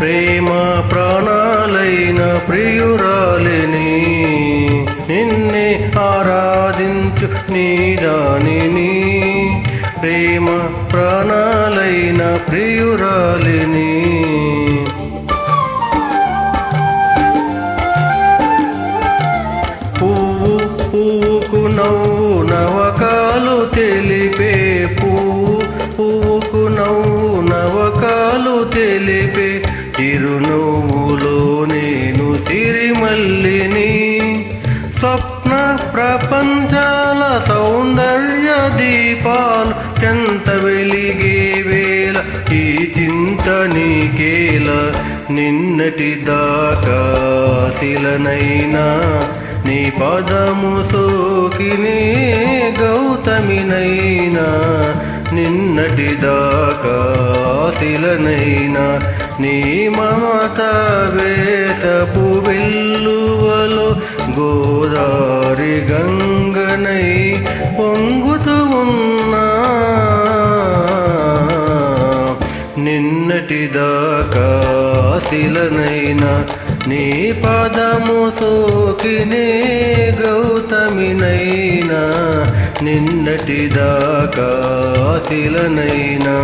ప్రేమ ప్రాణాలైన ప్రియురాలిని నిన్నే ఆరాధించు నీ దానిని. ప్రేమ ప్రాణాలైన ప్రియురాలిని పువ్వు పువ్వుకు నవ్వు నవకాలు తెలిపే పువ్వు. పువ్వుకు నవ్వు నవకాలు తెలిపే చిరునవ్వులో నేను తిరిమల్లిని స్వప్న ప్రపంచాల సౌందర్య దీపాలు చెంత వెలిగే వేళ ఈ చింత నీకేల నిన్నటి దాకా శిలనైనా నీ పదము సోకిని గౌతమినైనా నిన్నటి దాకా శిలనైనా నీ మమత వేతపు వెల్లువలో గోదారి గంగనై పొంగుతూ ఉన్నా. నిన్నటి దాకా నీ పాదముతోకినే గౌతమినైనా. నిన్నటిదాకా తిలనైనా